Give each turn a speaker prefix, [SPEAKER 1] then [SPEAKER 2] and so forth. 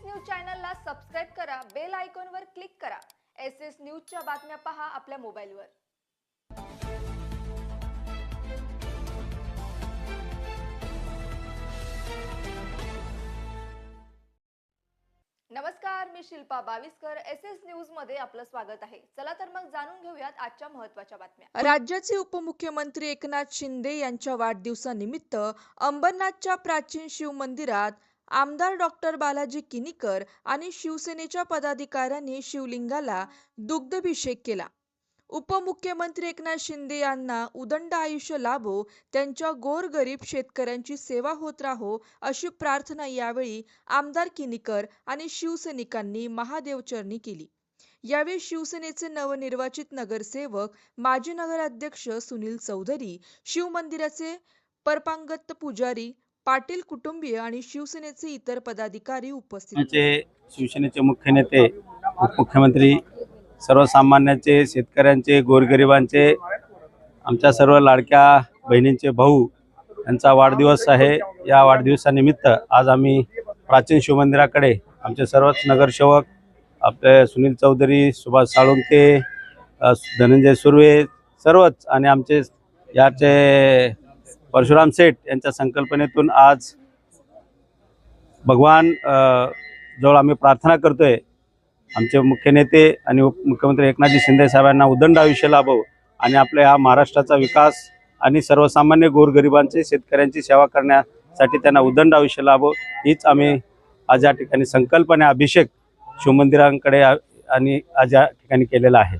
[SPEAKER 1] S news चॅनलला subscribe करा bell आयकॉनवर क्लिक करा. एस एस न्यूजच्या बातम्या पहा आपल्या मोबाईलवर. नमस्कार मी शिल्पा बावीसकर. एस एस न्यूजमध्ये आपलं स्वागत आहे. चला तर मग जाणून घेऊयात आजच्या महत्त्वाच्या बातम्या.
[SPEAKER 2] राज्याचे उपमुख्यमंत्री एकनाथ शिंदे यांच्या वाढदिवसानिमित्त अंबरनाथच्या प्राचीन शिव मंदिरात आमदार डॉक्टर बालाजी किनीकर आणि शिवसेनेच्या पदाधिकाऱ्यांनी शिवलिंगाला दुग्धभिषेक केला. उपमुख्यमंत्री एकनाथ शिंदे यांना उदंड आयुष्य लाभो त्यांच्या गोरगरीब शेतकऱ्यांची सेवा होत राहो अशी प्रार्थना यावेळी आमदार किनीकर आणि शिवसैनिकांनी महादेवचरणी केली. यावेळी शिवसेनेचे नवनिर्वाचित नगरसेवक माजी नगराध्यक्ष सुनील चौधरी शिवमंदिराचे परपांगत पुजारी पाटील कुटुंबीय आणि शिवसेनेचे इतर पदाधिकारी उपस्थित
[SPEAKER 3] म्हणजे शिवसेनेचे मुख्य नेते उपमुख्यमंत्री सर्वसामान्यांचे शेतकऱ्यांचे गोरगरिबांचे आमच्या सर्व लाडक्या बहिणींचे भाऊ यांचा वाढदिवस आहे. या वाढदिवसानिमित्त आज आम्ही प्राचीन शिवमंदिराकडे आमचे सर्वच नगरसेवक आपले सुनील चौधरी सुभाष साळुंके धनंजय सुर्वे सर्वच आणि आमचे याचे परशुराम सेठ यांच्या संकल्पनेतून आज भगवान जवळ आम्ही प्रार्थना करतोय. आमचे मुख्य नेते आणि उपमुख्यमंत्री एकनाथजी शिंदे साहेबांना उदंड आयुष्य लाभो आणि आपल्या ह्या महाराष्ट्राचा विकास आणि सर्वसामान्य गोरगरिबांचे शेतकऱ्यांची सेवा करण्यासाठी त्यांना उदंड आयुष्य लाभो. हीच आम्ही आज या ठिकाणी संकल्पने अभिषेक शिवमंदिरांकडे आणि आज या ठिकाणी केलेला आहे.